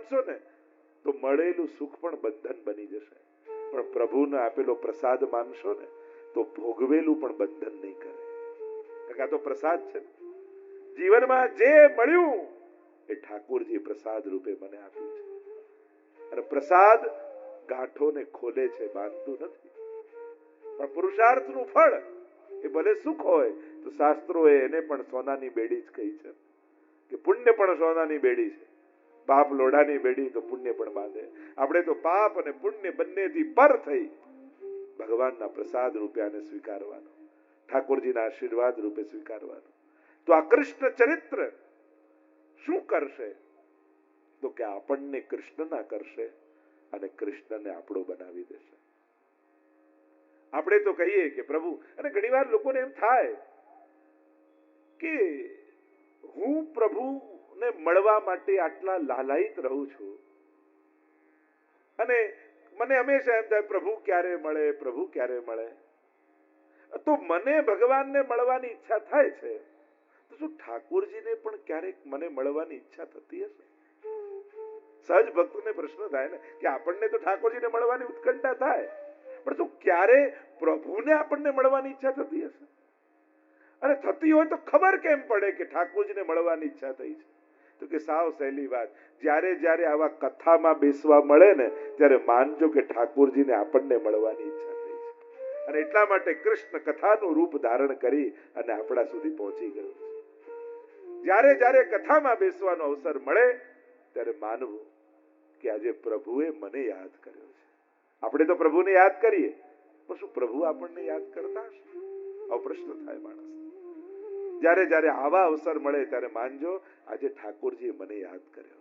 માનશો ને, તો મળેલું સુખ પણ બંધન બની જશે. પણ પ્રભુને આપેલો પ્રસાદ માનશો ને, તો ભોગવેલું પણ બંધન નહીં કરે. આ તો પ્રસાદ છે જીવનમાં જે મળ્યું, એ ઠાકોરજી પ્રસાદ રૂપે મને આપ્યું છે. અને પ્રસાદ ગાંઠોને ખોલે છે, બાંધતું નથી. પણ પુરુષાર્થનું ફળ, એ ભલે સુખ હોય, તો શાસ્ત્રોએ એને પણ સોનાની બેડી જ કહી છે. કે પુણ્ય પણ સોનાની બેડી છે. પાપ લોડાની બેડી તો પુણ્ય પણ બાંધે. આપણે તો પાપ અને પુણ્ય બંનેથી પર થઈ ભગવાનના પ્રસાદ રૂપે આને સ્વીકારવાનો, ઠાકોરજીના આશીર્વાદ રૂપે સ્વીકારવાનો. તો આ કૃષ્ણ ચરિત્ર શું કરશે? તો કે આપણને કૃષ્ણના કરશે અને કૃષ્ણને આપણો બનાવી દેશે. આપણે તો કહીએ કે પ્રભુ, અને ઘણીવાર લોકોને એમ થાય કે હું પ્રભુને મળવા માટે આટલા લાલાયિત રહું છું. અને મને હંમેશા એમ થાય, પ્રભુ ક્યારે મળે, પ્રભુ ક્યારે મળે? તો મને ભગવાનને મળવાની ઈચ્છા થાય છે. તો શું ઠાકોરજીને પણ ક્યારેક મને મળવાની ઈચ્છા થતી હશે? સહજ ભક્તોને પ્રશ્ન થાય ને, કે આપણને તો ઠાકોરજીને મળવાની ઉત્કંઠા થાય, પણ શું ક્યારે પ્રભુને આપણને મળવાની ઈચ્છા થતી હશે? અને થતી હોય તો ખબર કેમ પડે કે ઠાકોરજીને મળવાની ઈચ્છા થઈ છે? તો કે સાવ સહેલી વાત. જ્યારે જ્યારે આવા કથામાં બેસવા મળે ને, ત્યારે માનજો કે ઠાકોરજીને આપણને મળવાની ઈચ્છા થઈ છે. અને એટલા માટે કૃષ્ણ કથાનું રૂપ ધારણ કરી અને આપણા સુધી પહોંચી ગયું જ્યારે જ્યારે કથામાં બેસવાનો અવસર મળે, ત્યારે માનવું કે આજે પ્રભુએ મને યાદ કર્યો છે. આપણે તો પ્રભુને યાદ કરીએ, પણ શું પ્રભુ આપણને યાદ કરતા આવો પ્રશ્ન થાય માણસ જ્યારે જ્યારે આવા અવસર મળે ત્યારે માનજો, આજે ઠાકોરજીએ મને યાદ કર્યો.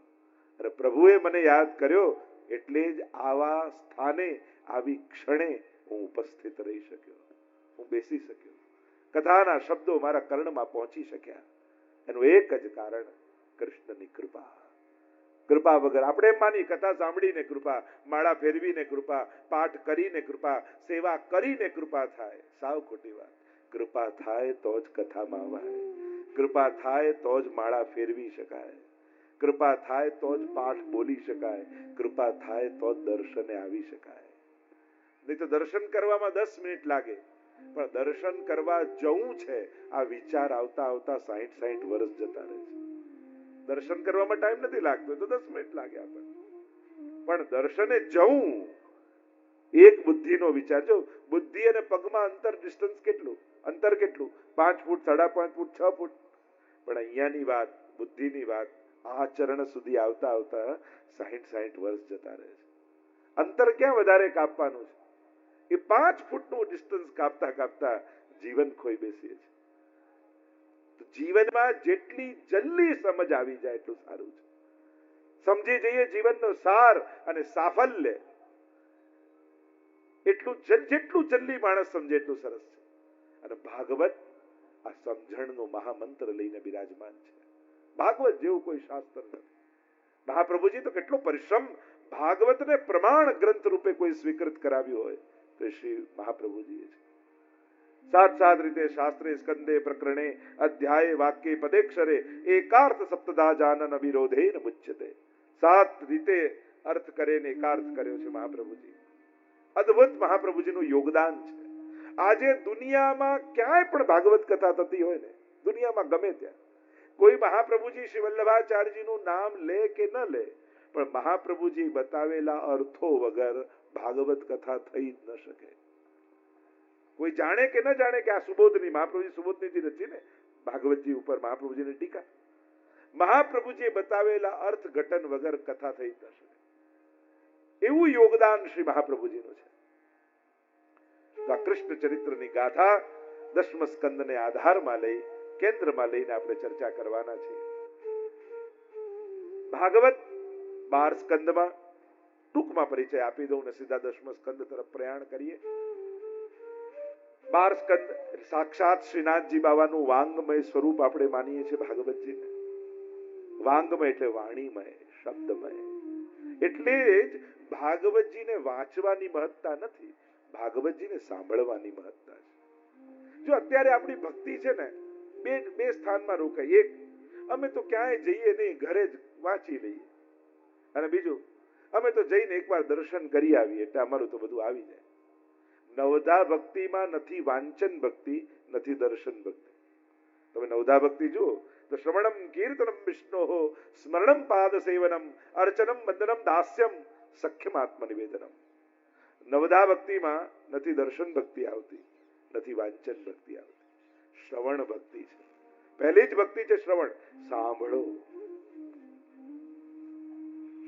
અને પ્રભુએ મને યાદ કર્યો એટલે જ આવા સ્થાને, આવી ક્ષણે હું ઉપસ્થિત રહી શક્યો. હું બેસી શક્યો. કથાના શબ્દો મારા કર્ણમાં પહોંચી શક્યા. એનું એક જ કારણ કૃષ્ણની કૃપા. કૃપા વગર આપણે માની કથા સાંભળીને કૃપા, માળા ફેરવીને કૃપા, પાઠ કરીને કૃપા, સેવા કરીને કૃપા થાય. સાવ ખોટી વાત. કૃપા થાય તો જ કથામાં અવાય. કૃપા થાય તો જ માળા ફેરવી શકાય. કૃપા થાય તો જ પાઠ બોલી શકાય. કૃપા થાય તો જ દર્શને આવી શકાય. નહીં તો દર્શન કરવામાં દસ મિનિટ લાગે. પણ દર્શન કરવા જવું છે, આ વિચાર આવતા આવતા સાહીઠ સાહીઠ વર્ષ જતા રહે છે. દર્શન કરવામાં ટાઈમ નથી લાગતો, તો દસ મિનિટ લાગે આપણને. પણ દર્શને જવું, એક બુદ્ધિનો વિચાર. જો બુદ્ધિ અને પગમાં અંતર ડિસ્ટન્સ કેટલું? અંતર કેટલું? પાંચ ફૂટ, સાડા પાંચ ફૂટ, છ ફૂટ. પણ અહીંયાની વાત, બુદ્ધિની વાત, આ ચરણ સુધી આવતા આવતા સાહીઠ સાહીઠ વર્ષ જતા રહે છે. અંતર ક્યાં વધારે કાપવાનું છે? એ પાંચ ફૂટનું ડિસ્ટન્સ કાપતા કાપતા જીવન ખોઈ બેસીએ છીએ જીવનમાં જેટલી જલ્દી સમજ આવી જાય એટલું સારું છે. સમજી જઈએ જીવનનો સાર અને સાફલ્ય. એટલું જેટલું જલ્દી માણસ સમજે એટલું સરસ છે. અને ભાગવત આ સમજણનો મહામંત્ર લઈને બિરાજમાન છે. ભાગવત જેવું કોઈ શાસ્ત્ર નથી. મહાપ્રભુજી તો કેટલો પરિશ્રમ ભાગવતને પ્રમાણ ગ્રંથ રૂપે કોઈ સ્વીકૃત કરાવ્યું હોય તો શ્રી મહાપ્રભુજીએ છે. સાત સાત રીતે શાસ્ત્રે સ્કંદે પ્રકરણે અધ્યાય વાક્ય પદેક્ષરે એકાર્થ સપ્તદા જાનન વિરોધે મુચ્યતે સાત રીતે અર્થ કરે ને એકાર્થ કર્યો છે મહાપ્રભુજી. અદ્ભુત મહાપ્રભુજીનું યોગદાન છે. આજે દુનિયામાં ક્યાંય પણ ભાગવત કથા થતી હોય ને, દુનિયામાં ગમે ત્યાં. કોઈ મહાપ્રભુજી શ્રી વલ્લભાચાર્યજીનું નામ લે કે ન લે, પણ મહાપ્રભુજી બતાવેલા અર્થો વગર ભાગવત કથા થઈ જ ન શકે. કોઈ જાણે કે ન જાણે કે આ સુબોધની, મહાપ્રભુજી સુબોધની રચીને ભાગવતજી ઉપર મહાપ્રભુજીની ટીકા. મહાપ્રભુજીએ બતાવેલા અર્થ ઘટન વગર કથા થઈ જ ન શકે. એવું યોગદાન શ્રી મહાપ્રભુજીનું છે. તો આ કૃષ્ણ ચરિત્રની ગાથા દસમ સ્કંદને આધારમાં લઈ, કેન્દ્રમાં લઈને આપણે ચર્ચા કરવાના છે. ભાગવત બાર સ્કંદમાં ટૂંકમાં પરિચય આપી દઉં ને સીધા દસમ સ્કંદ તરફ પ્રયાણ કરીએ. બાર સ્કંદ સાક્ષાત શ્રીનાથજી બાબાનું વાંગમય સ્વરૂપ આપણે માનીએ છીએ ભાગવતજી વાંગમય એટલે વાણીમય, શબ્દમય. એટલે જ ભાગવતજીને વાંચવાની મહત્તા નથી. ભાગવતજીને સાંભળવાની મહત્તા છે. જો અત્યારે આપણી ભક્તિ છે ને, બે બે સ્થાનમાં રોકાય. એક, અમે તો ક્યાંય જઈએ નહીં, ઘરે જ વાંચી લઈએ. અને બીજું, અમે તો જઈને એકવાર દર્શન કરી આવીએ, એટલે અમારું તો બધું આવી જાય. નવધા ભક્તિમાં નથી વાંચન ભક્તિ, નથી દર્શન ભક્તિ. તમે નવધા ભક્તિ જુઓ, તો શ્રવણમ કીર્તનમ વિષ્ણો, સ્મરણમ પાદ સેવનમ, અર્ચનમ વંદનમ દાસ્યમ, સખ્યમ આત્મનિવેદનમ. નવધા ભક્તિમાં નથી દર્શન ભક્તિ આવતી, નથી વાંચન ભક્તિ આવતી. શ્રવણ ભક્તિ છે. પહેલી જ ભક્તિ છે શ્રવણ. સાંભળો.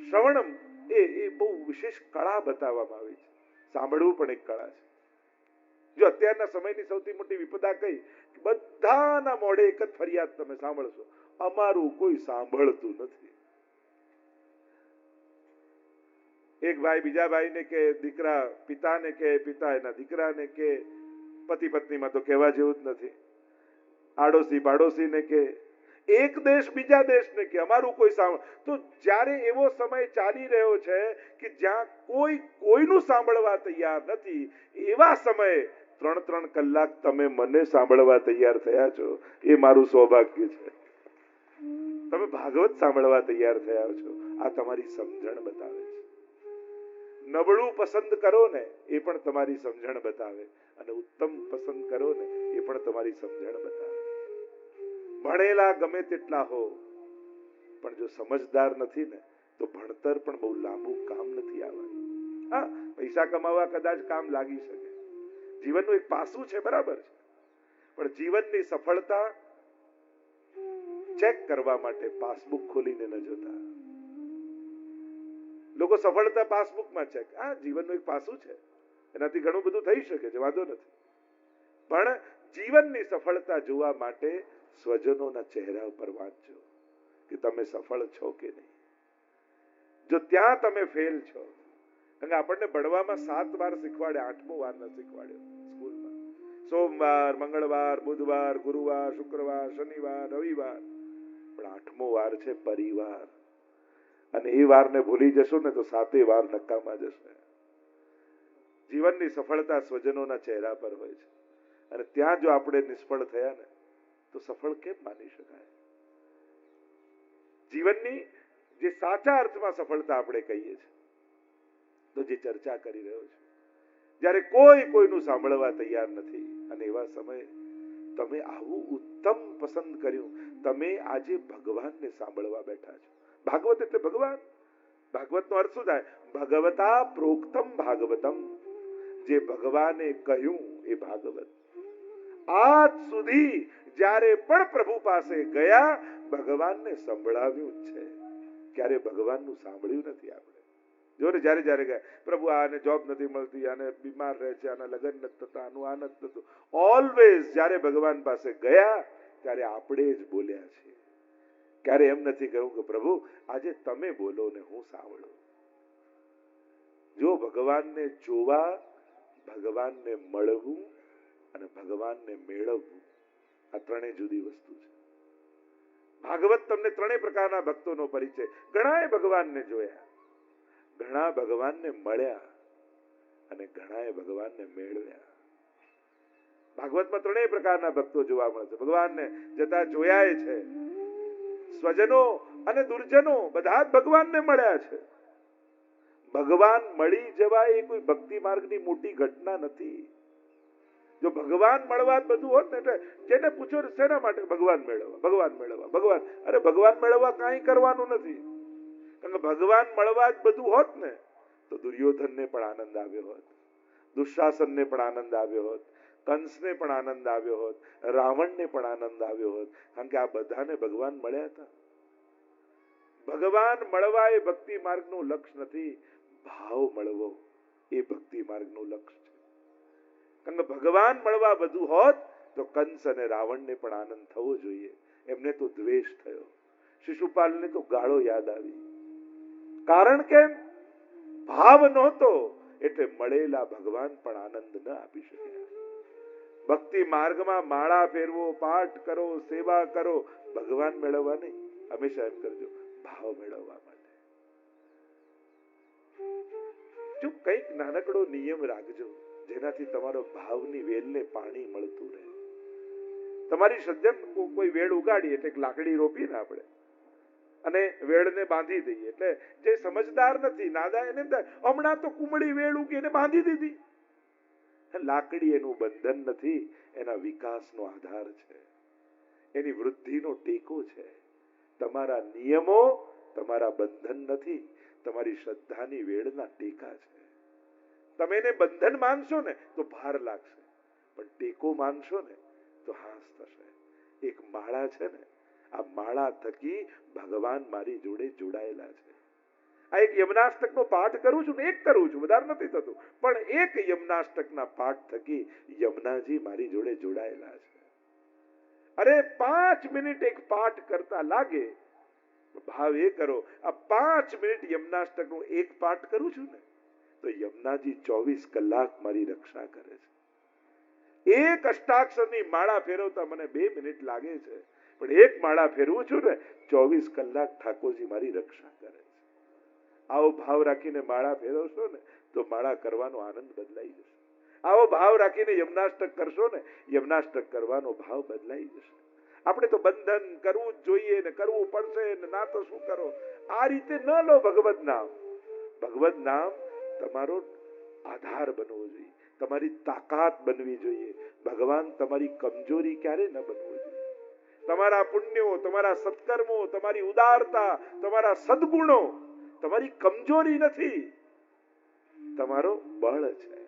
શ્રવણમ એ એ બહુ વિશેષ કળા બતાવવામાં આવી છે. સાંભળવું પણ એક કળા છે. જો અત્યારના સમયની સૌથી મોટી વિપદા કઈ, બધાના મોઢે એક જ ફરિયાદ તમે સાંભળશો. અમારું કોઈ સાંભળતું નથી. એક ભાઈ બીજા ભાઈને કે દીકરા પિતાને કે પિતા એના દીકરાને કે પતિ પત્નીમાં તો કહેવા જેવું જ નથી. આડોશી પાડોશીને કે એક દેશ બીજા દેશને કે અમારું કોઈ સાંભળ તો જ્યારે એવો સમય ચાલી રહ્યો છે કે જ્યાં કોઈ, કોઈનું સાંભળવા તૈયાર નથી, એવા સમયે ત્રણ ત્રણ કલાક તમે મને સાંભળવા તૈયાર થયા છો, એ મારું સૌભાગ્ય છે. તમે ભાગવત સાંભળવા તૈયાર થયા છો. આ તમારી સમજણ બતાવે નબળું પસંદ કરો ને એ પણ તમારી સમજણ બતાવે. અને ઉત્તમ પસંદ કરો ને એ પણ તમારી સમજણ બતાવે. ભણેલા ગમે તેટલા હો, પણ જો સમજદાર નથી ને, તો ભણતર પણ બહુ લાંબુ કામ નથી આવવાનું. હા, પૈસા કમાવા કદાચ કામ લાગી શકે. જીવનનું એક પાસું છે, બરાબર છે. પણ જીવનની સફળતા ચેક કરવા માટે પાસબુક ખોલીને ન જોતા. લોકો સફળતા પાસબુકમાં છે આ જીવનનું એક પાસું છે. એનાથી ઘણું બધું થઈ શકે છે, વાંધો નથી. પણ જીવનની સફળતા જોવા માટે સ્વજનોના ચહેરા ઉપર વાંચજો કે તમે સફળ છો કે નહીં. જો ત્યાં તમે ફેલ છો, કારણ કે આપણને ભણવામાં સાત વાર શીખવાડે, આઠમો વાર ન શીખવાડ્યો સ્કૂલમાં. સોમવાર, મંગળવાર, બુધવાર, ગુરુવાર, શુક્રવાર, શનિવાર, રવિવાર. પણ આઠમો વાર છે પરિવાર. અને એ વારને ભૂલી જશો ને તો સાતે વાર નકામા જશે. જીવનની સફળતા સ્વજનોના ચહેરા પર હોય છે. અને ત્યાં જો આપણે નિષ્ફળ થયા ને, તો સફળ કેમ માની શકાય? જીવનની જે સાચા અર્થમાં સફળતા આપણે કહીએ છીએ, તો જે ચર્ચા કરી રહ્યો છું. જ્યારે કોઈ કોઈનું સાંભળવા તૈયાર નથી, અને એવા સમયે તમે આવું ઉત્તમ પસંદ કર્યું, તમે આજે ભગવાનને સાંભળવા બેઠા છો. ભાગવત એટલે ભગવાન. ભાગવતનો અર્થ શું થાય? ભગવતા પ્રોક્તમ ભાગવતમ. જે ભગવાને કહ્યું એ ભાગવત. આજ સુધી જ્યારે પણ પ્રભુ પાસે ગયા, ભગવાનને સંભળાવ્યું છે. ક્યારે ભગવાનનું સાંભળ્યું નથી આપણે? જો ને જ્યારે જ્યારે ગયા, પ્રભુ, આને જોબ નથી મળતી, આને બીમાર રહે છે, આના લગ્ન નથી થતા, આનું આ નથી થતું. ઓલવેઝ જ્યારે ભગવાન પાસે ગયા, ત્યારે આપણે જ બોલ્યા છીએ. ક્યારે એમ નથી કહ્યું કે પ્રભુ, આજે તમે બોલો ને હું સાંભળું. જો ભગવાનને જોવા, ભગવાનને મળવું અને ભગવાનને મેળવવું, આ ત્રણેય જુદી વસ્તુ છે. ભાગવત તમને ત્રણેય પ્રકારના ભક્તોનો પરિચય. ઘણાએ ભગવાનને જોયા, ઘણા ભગવાનને મળ્યા અને ઘણાએ ભગવાનને મેળવ્યા. ભાગવતમાં ત્રણેય પ્રકારના ભક્તો જોવા મળે છે. ભગવાનને જતા જોયા છે. સ્વજનો અને દુર્જનો બધા જ ભગવાનને મળ્યા છે. ભગવાન મળી જવા એ કોઈ ભક્તિ માર્ગની મોટી ઘટના નથી. જો ભગવાન મળવા બધું હોત ને એટલે જેને પૂછો શેના માટે ભગવાન મેળવવા? ભગવાન મેળવવા, ભગવાન. અરે ભગવાન મેળવવા કાંઈ કરવાનું નથી. કારણ કે ભગવાન મળવા જ બધું હોત ને તો દુર્યોધનને પણ આનંદ આવ્યો હોત. દુશાસનને પણ આનંદ આવ્યો હોત. કંસને પણ આનંદ આવ્યો હોત, રાવણને પણ આનંદ આવ્યો હોત, કારણ કે આ બધાને ભગવાન મળ્યા હતા. ભગવાન મળવા એ ભક્તિ માર્ગનું લક્ષ્ય નથી, ભાવ મળવો એ ભક્તિ માર્ગનું લક્ષ્ય છે. કારણ કે ભગવાન મળવા બધું હોત, તો કંસ અને રાવણને પણ આનંદ થવો જોઈએ. એમને તો દ્વેષ થયો. શિશુપાલને તો ગાળો યાદ આવી. કારણ કે ભાવ નહોતો, એટલે મળેલા ભગવાન પણ આનંદ ન આપી શક્યા. ભક્તિ માર્ગમાં માળા ફેરવો, પાઠ કરો, સેવા કરો, ભગવાન મેળવવા નહીં. હંમેશા એમ કરજો, ભાવ મેળવવા માટે. જો કંઈક નાનકડો નિયમ રાખજો, જેનાથી તમારો ભાવની વેલને પાણી મળતું રહે. તમારી સજ્જન કોઈ વેળ ઉગાડી એટલે લાકડી રોપી ને આપણે. અને વેળને બાંધી દઈએ. એટલે જે સમજદાર નથી નાદા એને હમણાં તો કુમળી વેળ ઉગી એને બાંધી દીધી. લાકડી એનું બંધન નથી, એના વિકાસનો આધાર છે. એની વૃદ્ધિનો ટેકો છે. તમારા નિયમો તમારા બંધન નથી, તમારી શ્રદ્ધાની વેળના ટેકા છે. તમે એને બંધન માનશો ને તો ભાર લાગશે, પણ ટેકો માનશો ને તો હાસ થશે. એક માળા છે ને, આ માળા થકી ભગવાન મારી જોડે જોડાયેલા છે. આ એક યમનાષ્ટકનો પાઠ કરું છું ને એક કરું છું, વધારે નથી થતું. પણ એક યમનાષ્ટકના પાઠ થકી યમુનાજી મારી જોડે જોડાયેલા છે. અરે પાંચ મિનિટ એક પાઠ કરતા લાગે, ભાવ એ કરો, આ પાંચ મિનિટ યમનાષ્ટકનો એક પાઠ કરું છું ને, તો યમુનાજી ચોવીસ કલાક મારી રક્ષા કરે છે. એક અષ્ટાક્ષરની માળા ફેરવતા મને બે મિનિટ લાગે છે, પણ એક માળા ફેરવું છું ને, ચોવીસ કલાક ઠાકોરજી મારી રક્ષા કરે છે. આવો ભાવ રાખીને માળા ફેરવશો ને, તો માળા કરવાનો આનંદ બદલાઈ જશે. આવો ભાવ રાખીને યમનાષ્ટક કરશો ને, યમનાષ્ટક કરવાનો ભાવ બદલાઈ જશે. આપણે તો બંધન કરવું જ જોઈએ ને, કરવું પડશે ને, ના તો શું કરો? આ રીતે ન લો ભગવત નામ. ભગવત નામ તમારો આધાર બનવો જોઈએ. તમારી તાકાત બનવી જોઈએ. ભગવાન તમારી કમજોરી ક્યારે ન બનવો જોઈએ. તમારા પુણ્યો, તમારા સત્કર્મો, તમારી ઉદારતા, તમારા સદગુણો તમારી કમજોરી નથી. તમારો બળ છે.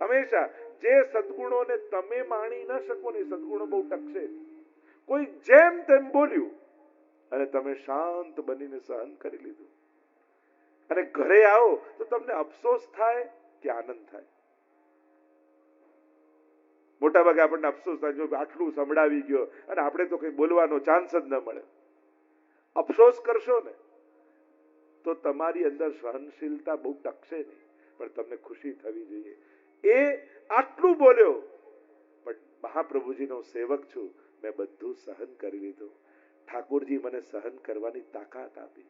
હંમેશા જે સદગુણોને તમે માણી ન શકો ને સદગુણો બહુ ટકશે. કોઈ જેમ તેમ બોલ્યું અને તમે શાંત બનીને સહન કરી લીધું. અને ઘરે આવો તો તમને અફસોસ થાય કે આનંદ થાય. મોટા ભાગે આપણને અફસોસ થાય જો આટલું સંભળાવી ગયો અને આપણે તો કઈ બોલવાનો ચાન્સ જ ન મળે. અફસોસ કરશો ને? તો તમારી અંદર સહનશીલતા બહુ ટકશે નહીં, પણ તમને ખુશી થવી જોઈએ. એ આટલું બોલ્યો, પણ મહાપ્રભુજીનો સેવક છું, મેં બધું સહન કરી લીધું. ઠાકોરજી મને સહન કરવાની તાકાત આપી.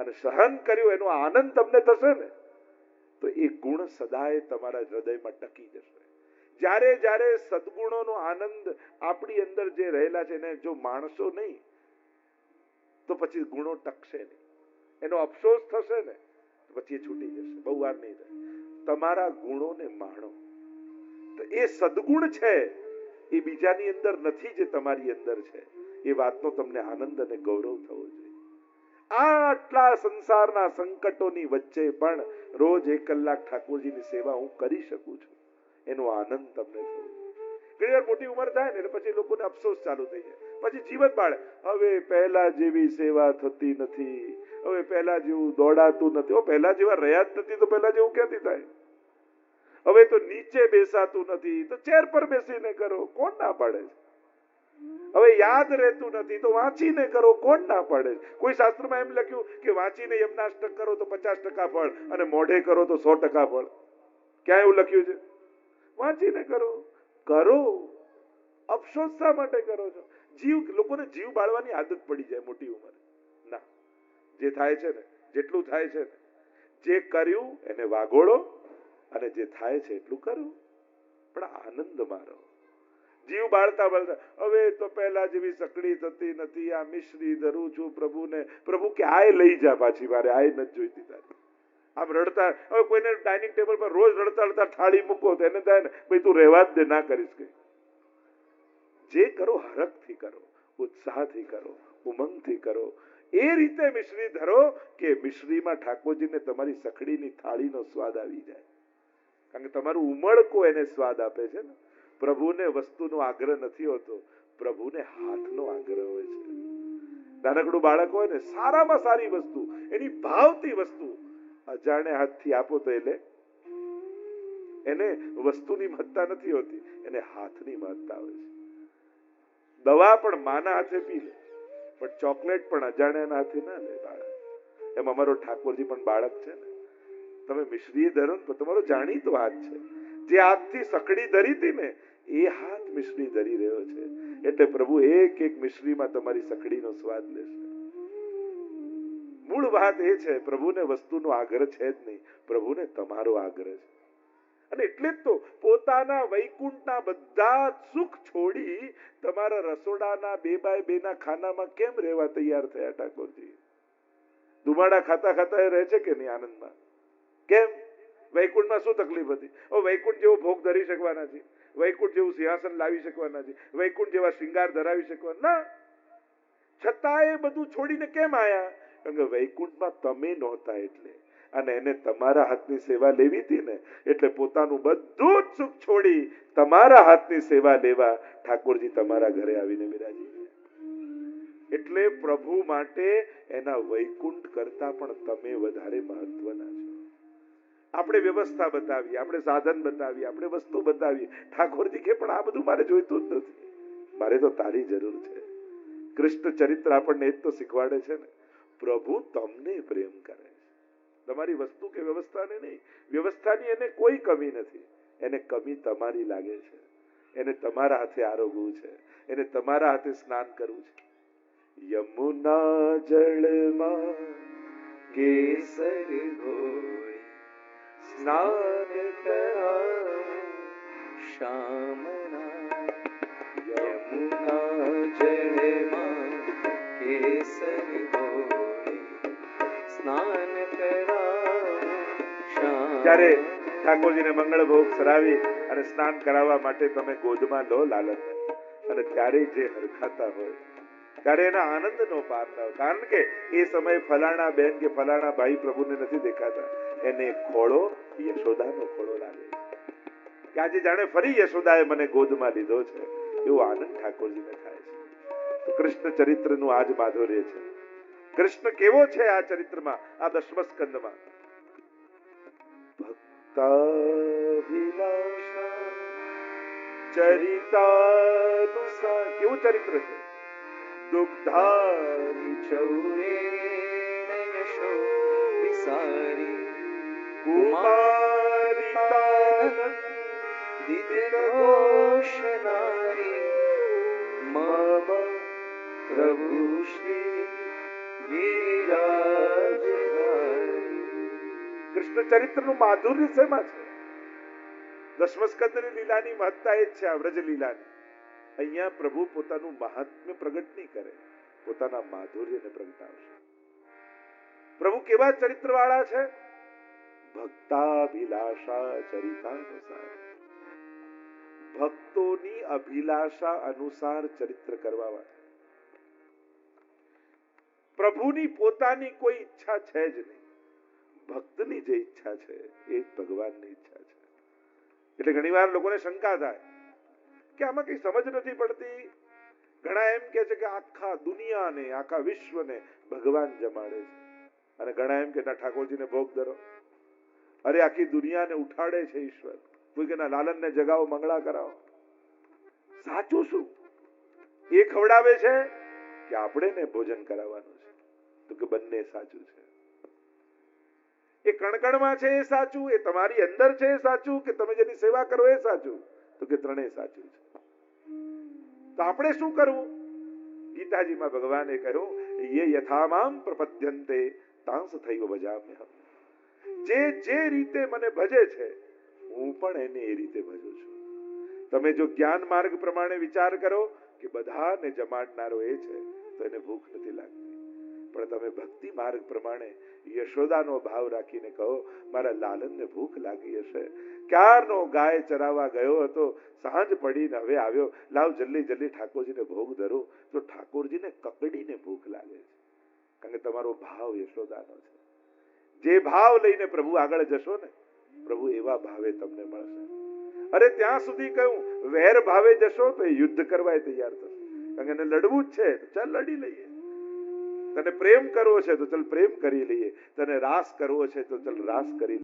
અને સહન કર્યું, એનો આનંદ તમને થશે ને? તો એ ગુણ સદાય તમારા હૃદયમાં ટકી જશે. જ્યારે જ્યારે સદગુણોનો આનંદ આપણી અંદર જે રહેલા છે, એને જો માણસો નહીં, તો પછી ગુણો ટકશે નહીં. એનો અફસોસ થશે ને પછી એ છૂટી જશે. બહુ વાર નહીં રહે તમારા ગુણોને માણો. તો એ સદગુણ છે, એ બીજાની અંદર નથી જે તમારી અંદર છે. એ વાતનો તમને આનંદ અને ગૌરવ થવો જોઈએ. આટલા સંસારના સંકટોની વચ્ચે પણ રોજ એક કલાક ઠાકોરજીની સેવા હું કરી શકું છું. એનો આનંદ તમને થવો ઘણી મોટી ઉંમર થાય ને પછી લોકોને અફસોસ ચાલુ થઈ જાય. પછી જીવન બાળે. હવે પહેલા જેવી સેવા થતી નથી. હવે પહેલા જેવું દોડાતું નથી. ઓ પહેલા જેવા રહ્યા જ નથી તો પહેલા જેવું ક્યાંથી થાય? હવે તો નીચે બેસાતું નથી. તો ચેર પર બેસીને કરો. કોણ ના પાડે? હવે યાદ રહેતું નથી તો વાંચીને કરો. કોણ ના પાડે? કોઈ શાસ્ત્રમાં એમ લખ્યું કે વાંચીને યમનાષ્ટક કરો તો પચાસ ટકા ફળ અને મોઢે કરો તો સો ટકા ફળ. ક્યાં એવું લખ્યું છે? વાંચીને કરો. કરો. અફસોસ શા માટે કરો છો? જીવ, લોકોને જીવ બાળવાની આદત પડી જાય મોટી ઉંમરે. ના, જે થાય છે ને, જેટલું થાય છે ને, જે કર્યું એને વાગોળો અને જે થાય છે એટલું કરવું પણ આનંદ મારો. જીવ બાળતા બાળતા, હવે તો પહેલા જેવી સકડી થતી નથી, આ મિશ્રી ધરું છું પ્રભુને. પ્રભુ કે આય લઈ જા પાછી મારે, આય નથી જોઈતી તારી. આમ રડતા, હવે કોઈને ડાઇનિંગ ટેબલ પર રોજ રડતા રડતા થાળી મૂકો તો એને થાય ને, ભાઈ તું રહેવા જ દે, ના કરીશ કઈ. જે કરો, હરખથી કરો, ઉત્સાહથી કરો, ઉમંગથી કરો. એ રીતે મિશ્રી ધરો કે મિશ્રીમાં ઠાકોરજીને તમારી સખડીની થાળીનો સ્વાદ આવી જાય. કારણ કે તમારું ઉમળકો એને સ્વાદ આપે છે ને. પ્રભુને વસ્તુનો આગ્રહ નથી હોતો. પ્રભુને હાથનો આગ્રહ હોય છે. નાનકડું બાળક હોય ને, સારામાં સારી વસ્તુ, એની ભાવતી વસ્તુ અજાણે હાથથી આપો તો એટલે એને વસ્તુની મહત્તા નથી હોતી, એને હાથની મહત્તા હોય છે. દવા પણ માના હાથે પી લે. પણ ચોકલેટ પણ અજાણ્યાના હાથે ના લે બાળક. એમ અમારો ઠાકોરજી પણ બાળક છે ને. તમે મિશ્રી ધરો ને તમારો જાણીતો હાથ છે. જે હાથથી સકડી ધરી હતી ને, એ હાથ મિશ્રી ધરી રહ્યો છે. એટલે પ્રભુ, એક એક મિશ્રીમાં તમારી સકડીનો સ્વાદ લેશે. મૂળ વાત એ છે, પ્રભુને વસ્તુનો આગ્રહ છે જ નહીં. પ્રભુને તમારો આગ્રહ છે. અને એટલે જ તો પોતાના વૈકુંઠના બધા સુખ છોડી તમારા રસોડાના બે બાય બે ના ખાનામાં કેમ રહેવા તૈયાર થયા ઠાકોરજી? ધુમાડા ખાતા ખાતા એ રહે છે કે નહીં આનંદમાં? કેમ? વૈકુંઠમાં શું તકલીફ હતી? ઓ, વૈકુંઠ જેવો ભોગ ધરી શકવાના છે. વૈકુંઠ જેવું સિંહાસન લાવી શકવાના છે. વૈકુંઠ જેવા શૃંગાર ધરાવી શકવાના. ના! છતાં એ બધું છોડીને કેમ આયા? કારણ કે વૈકુંઠમાં તમે નહોતા એટલે. અને એને તમારા હાથની સેવા લેવી હતી ને, એટલે પોતાનું બધું જ સુખ છોડી તમારા હાથની સેવા લેવા ઠાકોરજી તમારા ઘરે આવીને બિરાજી એટલે પ્રભુ માટે એના વૈકુંઠ કરતા પણ તમે વધારે મહત્વના છો. આપણે વ્યવસ્થા બતાવીએ, આપણે સાધન બતાવીએ, આપણે વસ્તુ બતાવીએ. ઠાકોરજી કે, પણ આ બધું મારે જોઈતું જ નથી. મારે તો તારી જરૂર છે. કૃષ્ણ ચરિત્ર આપણને એ જ તો શીખવાડે છે ને. પ્રભુ તમને પ્રેમ કરે. તમારી વસ્તુ કે વ્યવસ્થાને નહીં, વ્યવસ્થાની એને કોઈ કમી નથી. એને કમી તમારી લાગે છે. એને તમારા હાથે આરોગવું છે. એને તમારા હાથે સ્નાન કરવું છે. યમુના જળમાં કેસર ઘોળી સ્નાન શામના યમુના જળમાં કેસર ઘોળી સ્નાન જ્યારે ઠાકોરજીને મંગળ ભોગ સરાવી અને સ્નાન કરાવવા માટે તમે ગોદમાં લો લાલન અને ત્યારે જે હરખાતા હોય, ત્યારે એના આનંદનો પાર થાય કારણ કે એ સમયે ફલાણા બેન કે ફલાણા ભાઈ પ્રભુને નથી દેખાતા. એને ખોળો, યશોદાનો ખોળો લાગે. કે આજે જાણે ફરી યશોદાએ મને ગોદમાં લીધો છે. એવો આનંદ ઠાકોરજીને થાય છે. કૃષ્ણ ચરિત્રનું આજ માધુર્ય છે. કૃષ્ણ કેવો છે આ ચરિત્રમાં, આ દસમ સ્કંદમાં ભક્તાભિલાષા ચરિતાનુસાર કેવું ચરિત્ર છે? દુગ્ધાની ચૌરે યશો વિસારી, કુમારિતાનંદ દિવ્ય ઘોષનારી, મમ પ્રભુ શ્રી ગિરિરાજધારી કૃષ્ણ ચરિત્રનું માધુર્ય શેમાં છે. દશમસ્કંદની લીલાની મહત્તા એ જ છે આ વ્રજ લીલાની. અહીંયા પ્રભુ પોતાનું મહાત્મ્ય પ્રગટ નહીં કરે, પોતાના માધુર્યને પ્રગટાવશે. પ્રભુ કેવા ચરિત્ર વાળા છે? ભક્તાભિલાષા ચરિતાનુસાર. ભક્તોની અભિલાષા અનુસાર ચરિત્ર કરવા વાળા પ્રભુની પોતાની કોઈ ઈચ્છા છે જ નહીં. ભક્તની જે ઈચ્છા છે, એ ભગવાનની ઈચ્છા છે. એટલે ઘણીવાર લોકોને શંકા થાય કે આમાં કઈ સમજ નથી પડતી. ઘણા એમ કે છે કે આખા દુનિયાને, આખા વિશ્વને ભગવાન જમાડે છે. અને ઘણા એમ કે ના, ઠાકોરજીને ભોગ ધરો. અરે, આખી દુનિયાને ઉઠાડે છે ઈશ્વર. કોઈ કે ના, લાલનને જગાવો, મંગળા કરાવો. સાચું શું? એ ખવડાવે છે કે આપણે ને ભોજન કરાવવાનું છે. તો કે બંને સાચું છે. એ કણકણમાં છે એ સાચું, એ તમારી અંદર છે એ સાચું, કે તમે જેની સેવા કરો એ સાચું? તો કે ત્રણેય સાચું છે. તો આપણે શું કરવું? ગીતાજીમાં ભગવાને કહ્યું, યે યથામામ પ્રપદ્યંતે તાંસ થઈવ ભજામ્ય જે જે રીતે મને ભજે છે, હું પણ એને એ રીતે ભજું છું. તમે જો જ્ઞાન માર્ગ પ્રમાણે વિચાર કરો, કે બધાને જમાડનારો એ છે તમે ભક્તિ માર્ગ પ્રમાણે યશોદાનો ભાવ રાખીને કહો, મારા લાલનને ભૂખ લાગી હશે. ક્યારનો ગાય ચરાવવા ગયો હતો, સાંજ પડીને હવે આવ્યો. લાવ જલ્દી જલ્દી ઠાકોરજીને ભોગ ધરો, તો ઠાકોરજીને કકડીને ભૂખ લાગે છે. કારણ કે તમારો ભાવ યશોદાનો છે. જે ભાવ લઈને પ્રભુ આગળ જશો ને, પ્રભુ એવા ભાવે તમને મળશે. અરે ત્યાં સુધી કહ્યું વેર ભાવે જશો તો યુદ્ધ કરવા તૈયાર થશે. કારણ કે એને લડવું જ છે ચાલ લડી લઈએ. તને પ્રેમ કરવો છે તો ચાલ પ્રેમ કરી લઈએ. તને રાસ કરવો છે તો ચાલ રાસ કરી